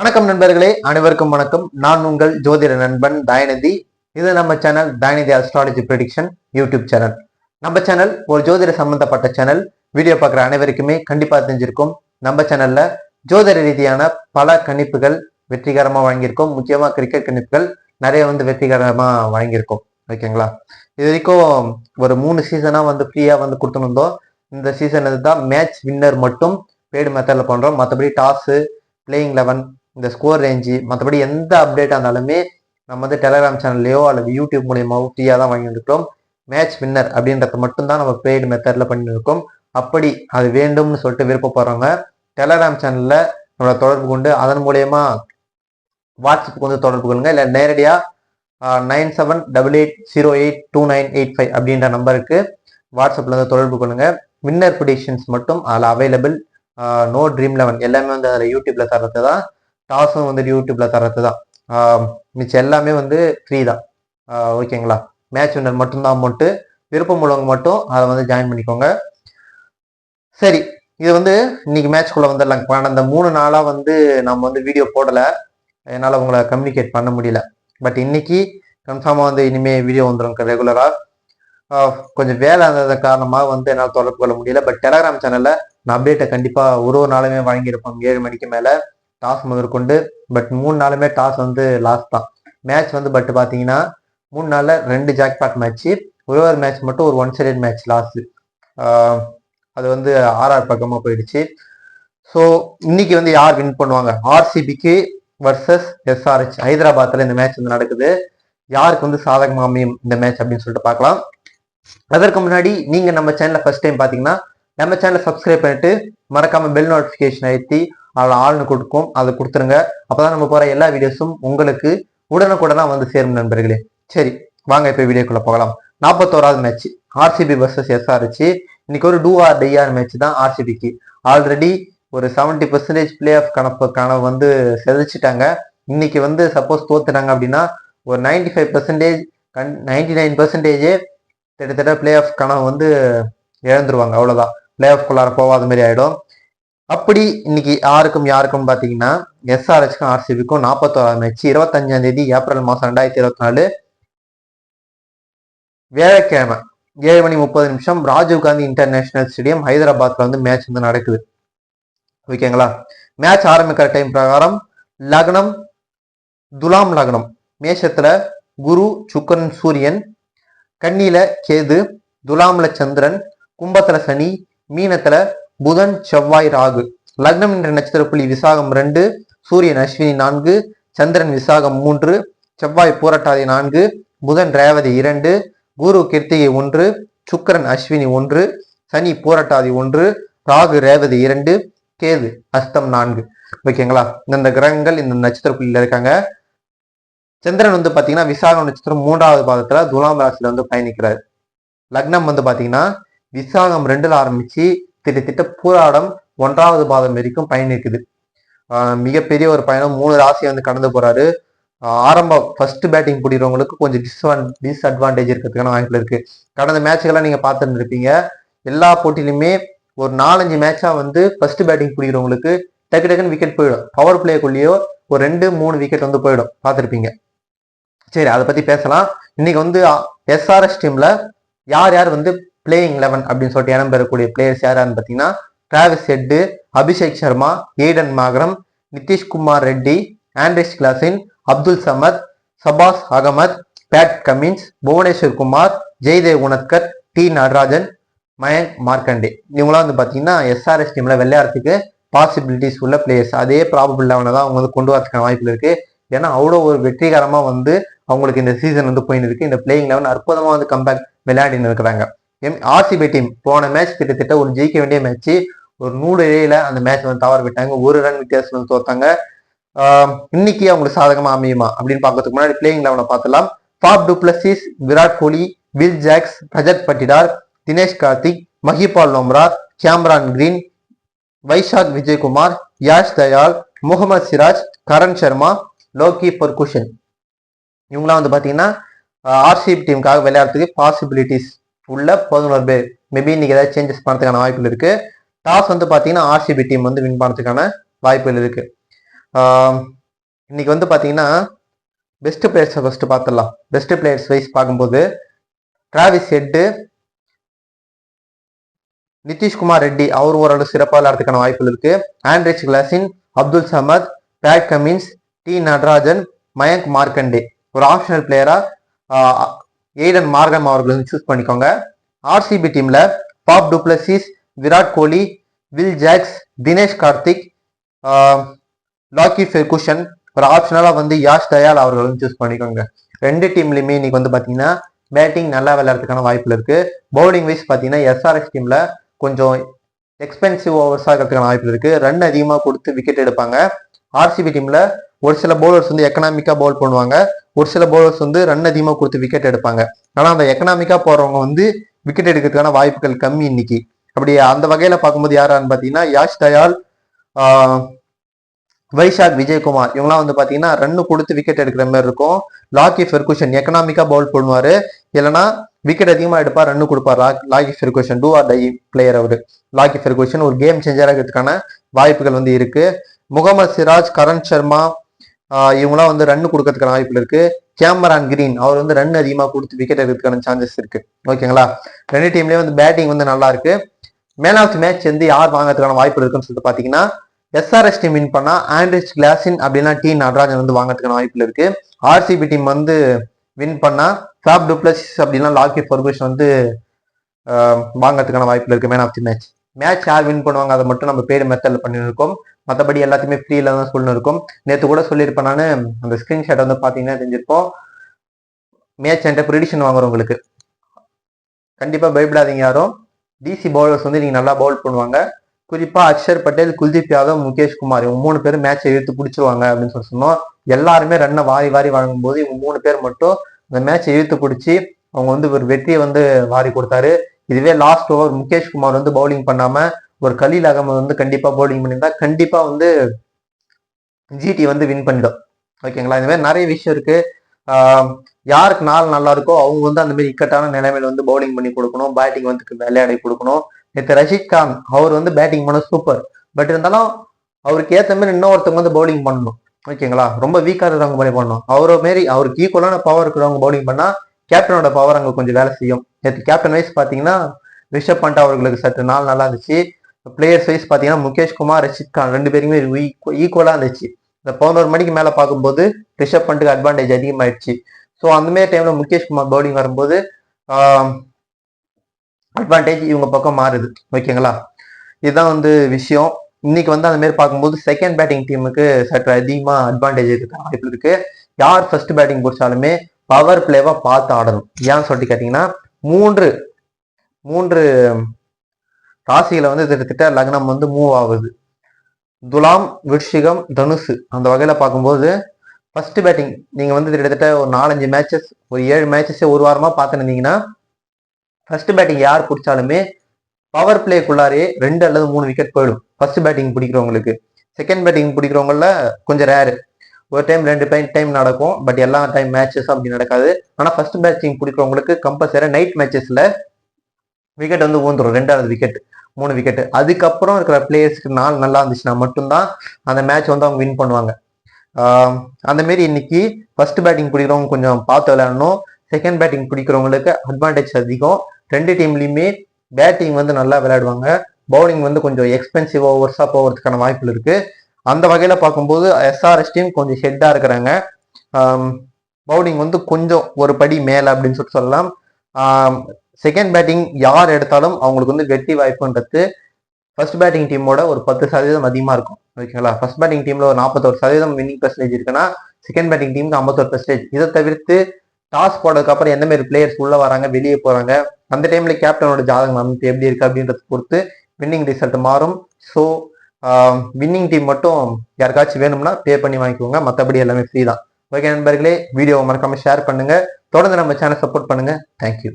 வணக்கம் நண்பர்களே அனைவருக்கும் வணக்கம். நான் உங்கள் ஜோதிட நண்பன் தயநிதி. இது நம்ம channel Dayanidhi astrology prediction YouTube channel நம்ம சேனல் ஒரு ஜோதிட சம்பந்தப்பட்ட சேனல் வீடியோ பார்க்குற அனைவருக்குமே கண்டிப்பாக தெரிஞ்சிருக்கும். நம்ம சேனல்ல ஜோதிட ரீதியான பல கணிப்புகள் வெற்றிகரமாக வழங்கியிருக்கோம் முக்கியமாக கிரிக்கெட் கணிப்புகள் நிறைய வந்து வெற்றிகரமாக வழங்கியிருக்கோம் ஓகேங்களா இது வரைக்கும் ஒரு மூணு சீசனாக வந்து ஃப்ரீயாக வந்து கொடுத்துருந்தோம் இந்த சீசன் தான் மேட்ச் வின்னர் மட்டும் பெய்டு மெத்தடில் பண்ணுறோம் மற்றபடி டாஸு பிளேயிங் லெவன் இந்த ஸ்கோர் ரேஞ்சு மற்றபடி எந்த அப்டேட்டாக இருந்தாலுமே நம்ம வந்து டெலகிராம் சேனல்லையோ அல்லது யூடியூப் மூலியமாவோ ஃப்ரீயாக தான் வாங்கியிருக்கிறோம் மேட்ச் வின்னர் அப்படின்றத மட்டும்தான் நம்ம பெய்டு மெத்தடில் பண்ணியிருக்கோம் அப்படி அது வேண்டும்னு சொல்லிட்டு விருப்பப்படுறவங்க டெலகிராம் சேனலில் நம்மளை தொடர்பு கொண்டு அதன் மூலயமா வாட்ஸ்அப்புக்கு வந்து தொடர்பு கொள்ளுங்க. இல்லை நேரடியாக nine seven double eight zero eight two nine eight five அப்படின்ற நம்பருக்கு வாட்ஸ்அப்பில் வந்து தொடர்பு கொள்ளுங்க. வின்னர் ப்ரிடிக்ஷன்ஸ் மட்டும் அதில் அவைலபிள் நோ ட்ரீம் லெவன் எல்லாமே வந்து அதில் யூடியூப்பில் தர்றது தான் டாஸும் வந்து யூடியூப்ல தரது தான். மிச்சம் எல்லாமே வந்து ஃப்ரீ தான். ஓகேங்களா? மேட்ச் வின்னர் மட்டும்தான் அமௌண்ட்டு விருப்பம் உள்ளவங்க மட்டும் அதை வந்து ஜாயின் பண்ணிக்கோங்க. சரி இது வந்து இன்னைக்கு மேட்ச்க்குள்ளே வந்துடலாம் கடந்த மூணு நாளாக வந்து நம்ம வந்து வீடியோ போடலை. என்னால் உங்களை கம்யூனிகேட் பண்ண முடியல. பட் இன்னைக்கு கன்ஃபார்மாக வந்து இனிமேல் வீடியோ வந்துடும் ரெகுலராக கொஞ்சம் வேலை இருந்தது காரணமாக வந்து என்னால் தொடர்பு கொள்ள முடியல. பட் டெலகிராம் சேனலில் நான் அப்டேட்டை கண்டிப்பாக ஒரு ஒரு நாளுமே வழங்கியிருப்போம் ஏழு மணிக்கு மேலே. டாஸ் முதற்கொண்டு பட் மூணு நாளுமே டாஸ் வந்து லாஸ்ட் தான். மேட்ச் வந்து பட் பார்த்தீங்கன்னா மூணு நாளில் ரெண்டு ஜாக்பாட் மேட்ச்சு ஒரே ஒரு மேட்ச் மட்டும் ஒரு ஒன் சைடட் மேட்ச் லாஸ்ட் அது வந்து ஆர்ஆர் பக்கமாக போயிடுச்சு. ஸோ இன்னைக்கு வந்து யார் வின் பண்ணுவாங்க? ஆர்சிபிக்கு வர்சஸ் எஸ்ஆர்ஹெச் ஹைதராபாத்தில் இந்த மேட்ச் வந்து நடக்குது. யாருக்கு வந்து சாதகமாக அமையும் இந்த மேட்ச் அப்படின்னு சொல்லிட்டு பார்க்கலாம். அதற்கு முன்னாடி நீங்கள் நம்ம சேனலை ஃபர்ஸ்ட் டைம் பார்த்தீங்கன்னா நம்ம சேனலை சப்ஸ்கிரைப் பண்ணிட்டு மறக்காம பெல் நோட்டிஃபிகேஷன் அழுத்தி அதில் ஆள்னு கொடுக்கும் அதை கொடுத்துருங்க. அப்போதான் நம்ம போகிற எல்லா வீடியோஸும் உங்களுக்கு உடனுக்குடனா வந்து சேரும் நண்பர்களே. சரி வாங்க இப்போ வீடியோக்குள்ளே போகலாம். நாற்பத்தோராவது மேட்ச் ஆர்சிபி வர்சஸ் எஸ்ஆர்ஹெச் இன்னைக்கு ஒரு டூ ஆர் டிஆர் மேட்ச் தான் ஆர்சிபிக்கு ஆல்ரெடி ஒரு செவன்டி பர்சன்டேஜ் பிளே ஆஃப் கணப்பு கனவு வந்து செதைச்சிட்டாங்க. இன்னைக்கு வந்து சப்போஸ் தோத்துட்டாங்க அப்படின்னா ஒரு நைன்டி ஃபைவ் பர்சன்டேஜ் கண் நைன்டி நைன் பர்சன்டேஜே கிட்டத்தட்ட பிளே ஆஃப் கனவு வந்து இழந்துருவாங்க. அவ்வளோதான் பிளே ஆஃப் குள்ளார போகாத மாதிரி ஆகிடும் அப்படி இன்னைக்கு யாருக்கும் யாருக்கும் பார்த்தீங்கன்னா எஸ்ஆர்ஹெச்க்கும் ஆர்சிபிக்கும் நாற்பத்தோறாம் மேட்ச் இருபத்தஞ்சாம் தேதி ஏப்ரல் மாதம் ரெண்டாயிரத்தி இருபத்தி நாலு வியாழக்கிழமை ஏழு மணி முப்பது நிமிஷம் ராஜீவ்காந்தி இன்டர்நேஷனல் ஸ்டேடியம் ஹைதராபாத்ல வந்து மேட்ச் வந்து நடக்குது. ஓகேங்களா மேட்ச் ஆரம்பிக்கிற டைம் பிரகாரம் லக்னம் துலாம் லக்னம் மேஷத்துல குரு சுக்கரன் சூரியன் கண்ணியில் கேது துலாம்ல சந்திரன் கும்பத்துல சனி மீனத்துல புதன் செவ்வாய் ராகு. லக்னம் என்ற நட்சத்திர புள்ளி விசாகம் ரெண்டு சூரியன் அஸ்வினி நான்கு சந்திரன் விசாகம் மூன்று செவ்வாய் பூரட்டாதி நான்கு புதன் ரேவதி இரண்டு குரு கிருத்திகை ஒன்று சுக்கரன் அஸ்வினி ஒன்று சனி பூரட்டாதி ஒன்று ராகு ரேவதி இரண்டு கேது அஸ்தம் நான்கு. ஓகேங்களா? இந்த கிரகங்கள் இந்த நட்சத்திர புள்ளியில இருக்காங்க. சந்திரன் வந்து பாத்தீங்கன்னா விசாகம் நட்சத்திரம் மூன்றாவது பாதத்துல துலாம் ராசியில வந்து பயணிக்கிறார். லக்னம் வந்து பாத்தீங்கன்னா விசாகம் ரெண்டுல ஆரம்பிச்சு திட்டத்திட்ட பூராடம் ஒன்றாவது பாதம் வரைக்கும் பயணிக்குது இருக்குது. மிகப்பெரிய ஒரு பயணம். மூணு ராசியை வந்து கடந்து போறாரு. ஆரம்ப ஃபர்ஸ்ட் பேட்டிங் பிடிக்கிறவங்களுக்கு கொஞ்சம் டிஸ்வான் டிஸ்அட்வான்டேஜ் இருக்கிறதுக்கான வாய்ப்பு இருக்கு. கடந்த மேட்ச்கெல்லாம் நீங்க பார்த்துருந்துருப்பீங்க. எல்லா போட்டியிலுமே ஒரு நாலஞ்சு மேட்சா வந்து ஃபர்ஸ்ட் பேட்டிங் பிடிக்கிறவங்களுக்கு டக்கு டக்குன்னு விக்கெட் போயிடும். பவர் பிளேக்குள்ளேயோ ஒரு ரெண்டு மூணு விக்கெட் வந்து போயிடும். பார்த்துருப்பீங்க. சரி அதை பத்தி பேசலாம். இன்னைக்கு வந்து எஸ்ஆர்எஸ் டீம்ல யார் யார் வந்து பிளேயிங் லெவன் அப்படின்னு சொல்லிட்டு இடம் பெறக்கூடிய பிளேயர்ஸ் யாரான்னு பார்த்தீங்கன்னா Travis head Abhishek Sharma Aiden Markram Nitish Kumar Reddy Andries Klaasen Abdul Samad Shahbaz Ahmed Pat Cummins Bhuvneshwar Kumar Jaydev Unadkat T Natarajan Mayank Markande இவங்களாம் வந்து பார்த்தீங்கன்னா எஸ்ஆர்எஸ் டீம்ல விளையாடுறதுக்கு பாசிபிலிட்டிஸ் உள்ள பிளேயர்ஸ் அதே ப்ராபபிள் லெவனை தான் அவங்க வந்து கொண்டு வரதுக்கான வாய்ப்பு இருக்கு. ஏன்னா அவ்வளோ ஒரு வெற்றிகரமாக வந்து அவங்களுக்கு இந்த சீசன் வந்து போயின்னு இருக்கு. இந்த பிளேயிங் லெவன் அற்புதமாக வந்து கம்பேக் விளையாடின்னு இருக்கிறாங்க. எம் ஆர்சிபி டீம் போன மேட்ச் கிட்டத்தட்ட ஒரு ஜெயிக்க வேண்டிய மேட்ச் ஒரு நூறு இடையில அந்த மேட்ச் வந்து தவற விட்டாங்க. ஒரு ரன் வித்தியாசம் வந்து தோத்தாங்க. இன்னைக்கு அவங்களுக்கு சாதகமா அமையுமா அப்படின்னு பார்க்கறதுக்கு முன்னாடி பிளேயிங் லெவனை பார்த்துலாம் Faf du Plessis Virat Kohli Will Jacks Rajat Patidar Dinesh Karthik Mahipal Lomror Cameron Green Vyshak Vijaykumar Yash Dayal Mohammed Siraj Karn Sharma Lockie Ferguson இவங்களாம் வந்து பார்த்தீங்கன்னா ஆர்சிபி டீமுக்காக விளையாடுறதுக்கு பாசிபிலிட்டிஸ் உள்ள பதினோரு பேர். மேபி இன்னைக்கு ஏதாவது சேஞ்சஸ் பண்ணுறதுக்கான வாய்ப்புகள் இருக்கு. டாஸ் வந்து பார்த்தீங்கன்னா ஆர்சிபி டீம் வந்து வின் பண்ணுறதுக்கான வாய்ப்புகள் இருக்கு. இன்னைக்கு வந்து பார்த்தீங்கன்னா பெஸ்ட் பிளேயர்ஸை ஃபர்ஸ்ட் பார்த்துடலாம் பெஸ்ட் பிளேயர்ஸ் வைஸ் பார்க்கும்போது டிராவிஸ் ஹெட்டு நிதிஷ்குமார் ரெட்டி அவர் ஓரளவு சிறப்பாக விளையாடுறதுக்கான வாய்ப்புகள் இருக்கு. Andries Klaasen Abdul Samad Pat Cummins T Natarajan Mayank Markande ஒரு ஆப்ஷனல் பிளேயரா எய்டன் மார்கம் அவர்களை சூஸ் பண்ணிக்கோங்க. ஆர்சிபி டீம்ல Faf du Plessis Virat Kohli Will Jacks Dinesh Karthik Lockie Ferguson ஒரு ஆப்ஷனலாக வந்து யாஷ் தயால் அவர்களும் சூஸ் பண்ணிக்கோங்க. ரெண்டு டீம்லையுமே இன்னைக்கு வந்து பார்த்தீங்கன்னா பேட்டிங் நல்லா விளையாடுறதுக்கான வாய்ப்புகள் இருக்கு. பவுலிங் வைஸ் பார்த்தீங்கன்னா எஸ்ஆர்எஸ் டீம்ல கொஞ்சம் எக்ஸ்பென்சிவ் ஓவர்ஸாக இருக்கிறதுக்கான வாய்ப்பு இருக்கு. ரன் அதிகமாக கொடுத்து விக்கெட் எடுப்பாங்க. ஆர்சிபி டீம்ல ஒரு சில பவுலர்ஸ் வந்து எக்கனாமிக்கா பவுல் பண்ணுவாங்க. ஒரு சில பவுலர்ஸ் வந்து ரன் அதிகமாக கொடுத்து விக்கெட் எடுப்பாங்க. ஆனால் அந்த எக்கனாமிக்காக போகிறவங்க வந்து விக்கெட் எடுக்கிறதுக்கான வாய்ப்புகள் கம்மி இன்னைக்கு. அப்படி அந்த வகையில் பார்க்கும்போது யாரான்னு பார்த்தீங்கன்னா யாஷ் தயால் வைஷாக் விஜயகுமார். இவங்கலாம் வந்து பார்த்தீங்கன்னா ரன்னு கொடுத்து விக்கெட் எடுக்கிற மாதிரி இருக்கும். லாக்கி ஃபெர்குஷன் எக்கனாமிக்கா பவுல் பண்ணுவார். இல்லைன்னா விக்கெட் அதிகமாக எடுப்பார் ரன் கொடுப்பார் lock Lockie Ferguson do or die player our. Lockie Ferguson ஒரு கேம் சேஞ்சராக இருக்கிறதுக்கான வாய்ப்புகள் வந்து இருக்குது முகமது சிராஜ் கரண் சர்மா இவங்களாம் வந்து ரன் கொடுக்கறதுக்கான வாய்ப்பு இருக்கு. கேமரான் கிரீன் அவர் வந்து ரன் அதிகமாக கொடுத்து விக்கெட் எடுக்கிறதுக்கான சான்சஸ் இருக்கு. ஓகேங்களா ரெண்டு டீம்லேயே வந்து பேட்டிங் வந்து நல்லா இருக்கு. மேன் ஆஃப் தி மேட்ச் வந்து யார் வாங்குறதுக்கான வாய்ப்பு இருக்குன்னு சொல்லிட்டு பாத்தீங்கன்னா எஸ்ஆர்எஸ் டீம் வின் பண்ணா ஆண்ட்ரிச் கிளாசின் அப்படின்னா டி நடராஜன் வந்து வாங்குறதுக்கான வாய்ப்பு இருக்கு. ஆர்சிபி டீம் வந்து வின் பண்ணா ஃபேப் டூப்ளஸ் அப்படின்னா லாக்கி ஃபர்கூஷன் வந்து வாங்கறதுக்கான வாங்குறதுக்கான இருக்கு. Man of the match match யார் வின் பண்ணுவாங்க அதை மட்டும் நம்ம பேர் மெத்தடில் பண்ணியிருக்கோம் மற்றபடி எல்லாத்தையுமே ஃப்ரீயில் தான் சொல்லணும் இருக்கும் நேற்று கூட சொல்லியிருப்பேன் நான் அந்த ஸ்க்ரீன்ஷாட் வந்து பார்த்தீங்கன்னா தெரிஞ்சிருப்போம் மேட்ச் என்ற ப்ரிடிஷன் வாங்குறவங்களுக்கு. கண்டிப்பாக பயப்படாதீங்க யாரும். டிசி பவுலர்ஸ் வந்து நீங்கள் நல்லா பவுல் பண்ணுவாங்க. குறிப்பாக அக்ஷர் பட்டேல் குல்தீப் யாதவ் முகேஷ் குமார் இவங்க மூணு பேரும் மேட்சை இழுத்து பிடிச்சிருவாங்க அப்படின்னு சொல்லி சொன்னோம். எல்லாருமே ரன்னை வாரி வாரி வழங்கும் போது இவங்க மூணு பேர் மட்டும் அந்த மேட்சை இழுத்து பிடிச்சி அவங்க வந்து ஒரு வெற்றியை வந்து வாரி கொடுத்தாரு. இதுவே லாஸ்ட் ஓவர் முகேஷ் குமார் வந்து பவுலிங் பண்ணாம ஒரு கலீல் அகமது வந்து கண்டிப்பா பவுலிங் பண்ணியிருந்தா கண்டிப்பா வந்து ஜிடி வந்து வின் பண்ணிடும். ஓகேங்களா இந்த மாதிரி நிறைய விஷயம் இருக்கு. யாருக்கு நாள் நல்லா இருக்கோ அவங்க வந்து அந்த மாதிரி இக்கட்டான நிலைமையில வந்து பவுலிங் பண்ணி கொடுக்கணும். பேட்டிங் வந்து விளையாடி கொடுக்கணும். நேற்று ரஷித் கான் அவர் வந்து பேட்டிங் பண்ண சூப்பர் பட் இருந்தாலும் அவருக்கு ஏற்ற மாதிரி இன்னொருத்தவங்க வந்து பவுலிங் பண்ணணும். ஓகேங்களா ரொம்ப வீக்காக இருக்கிறவங்க மாதிரி பண்ணணும். அவரை மாரி அவருக்கு ஈக்குவலான பவர் இருக்கிறவங்க பவுலிங் பண்ணா கேப்டனோட பவர் அங்கே கொஞ்சம் வேலை செய்யும். நேற்று கேப்டன் வைஸ் பார்த்தீங்கன்னா ரிஷப் பண்ட் அவர்களுக்கு சற்று நாள் நல்லா இருந்துச்சு. பிளேயர்ஸ் வைஸ் பார்த்தீங்கன்னா முகேஷ் குமார் ரஷித் கான் ரெண்டு பேருமே ஈக்குவலாக இருந்துச்சு. இந்த பதினோரு மணிக்கு மேலே பார்க்கும்போது ரிஷப் பண்ட்டுக்கு அட்வான்டேஜ் அதிகமாயிடுச்சு. ஸோ அந்தமாரி டைமில் முகேஷ்குமார் முகேஷ் குமார் பவுலிங் வரும்போது அட்வான்டேஜ் இவங்க பக்கம் மாறுது. ஓகேங்களா இதுதான் வந்து விஷயம். இன்னைக்கு வந்து அந்தமாரி பார்க்கும்போது செகண்ட் பேட்டிங் டீமுக்கு சற்று அதிகமாக அட்வான்டேஜ் இருக்க வாய்ப்பு இருக்கு. யார் ஃபர்ஸ்ட் பேட்டிங் பிடிச்சாலுமே பவர் பிளேவா பார்த்து ஆடணும். ஏன்னு சொல்லிட்டு கேட்டீங்கன்னா மூன்று மூன்று ராசிகளை வந்து கிட்டத்தட்ட லக்னம் வந்து மூவ் ஆகுது. துலாம் விருஷிகம் தனுசு அந்த வகையில பார்க்கும்போது ஃபர்ஸ்ட் பேட்டிங் நீங்க வந்து கிட்டத்தட்ட ஒரு நாலஞ்சு மேட்சஸ் ஒரு ஏழு மேட்சஸ் ஒரு வாரமா பார்த்துருந்தீங்கன்னா ஃபர்ஸ்ட் பேட்டிங் யார் பிடிச்சாலுமே பவர் பிளேக்குள்ளாரே ரெண்டு அல்லது மூணு விக்கெட் போயிடும். ஃபர்ஸ்ட் பேட்டிங் பிடிக்கிறவங்களுக்கு. செகண்ட் பேட்டிங் பிடிக்கிறவங்கள கொஞ்சம் ரேரு ஒரு டைம் ரெண்டு டைம் நடக்கும். பட் எல்லா டைம் மேட்சஸ் அப்படி நடக்காது. ஆனால் ஃபர்ஸ்ட் பேட்டிங் பிடிக்கிறவங்களுக்கு கம்பல்சரி நைட் மேட்சஸில் விக்கெட் வந்து ஊந்துடும் ரெண்டாவது விக்கெட் மூணு விக்கெட் அதுக்கப்புறம் இருக்கிற பிளேயர்ஸ்க்கு நாள் நல்லா இருந்துச்சுன்னா மட்டும்தான் அந்த மேட்ச் வந்து அவங்க வின் பண்ணுவாங்க. அந்த மாரி இன்னைக்கு ஃபர்ஸ்ட் பேட்டிங் பிடிக்கிறவங்க கொஞ்சம் பார்த்து விளையாடணும். செகண்ட் பேட்டிங் பிடிக்கிறவங்களுக்கு அட்வான்டேஜ் அதிகம். ரெண்டு டீம்லையுமே பேட்டிங் வந்து நல்லா விளையாடுவாங்க. பவுலிங் வந்து கொஞ்சம் எக்ஸ்பென்சிவ் ஓவர்ஸாக போகிறதுக்கான வாய்ப்புகள் இருக்குது அந்த வகையில் பார்க்கும்போது எஸ்ஆர்எஸ் டீம் கொஞ்சம் ஹெட்டாக இருக்கிறாங்க. பவுலிங் வந்து கொஞ்சம் ஒரு படி மேலே அப்படின்னு சொல்லிட்டு சொல்லலாம். செகண்ட் பேட்டிங் யார் எடுத்தாலும் அவங்களுக்கு வந்து வெற்றி வாய்ப்புன்றது ஃபர்ஸ்ட் பேட்டிங் டீமோட ஒரு பத்து சதவீதம் அதிகமாக இருக்கும். ஓகேங்களா? ஃபர்ஸ்ட் பேட்டிங் டீமில் ஒரு நாற்பத்தோரு சதவீதம் வின்னிங் பெர்சன்டேஜ் இருக்குன்னா செகண்ட் பேட்டிங் டீமுக்கு ஐம்பத்தோரு பெர்சன்டேஜ் இதை தவிர்த்து டாஸ் போடுறதுக்கு அப்புறம் எந்த மாதிரி பிளேயர்ஸ் உள்ளே வராங்க வெளியே போகிறாங்க அந்த டைமில் கேப்டனோட ஜாதகம் அமைப்பு எப்படி இருக்குது அப்படின்றத பொறுத்து வின்னிங் ரிசல்ட் மாறும். ஸோ வின்னிங் டீம் மட்டும் யாருக்காச்சும் வேணும்னா பே பண்ணி வாங்கிக்கோங்க. மற்றபடி எல்லாமே ஃப்ரீ தான். ஓகே நண்பர்களே வீடியோவை மறக்காமல் ஷேர் பண்ணுங்கள் தொடர்ந்து நம்ம சேனல் சப்போர்ட் பண்ணுங்க. தேங்க்யூ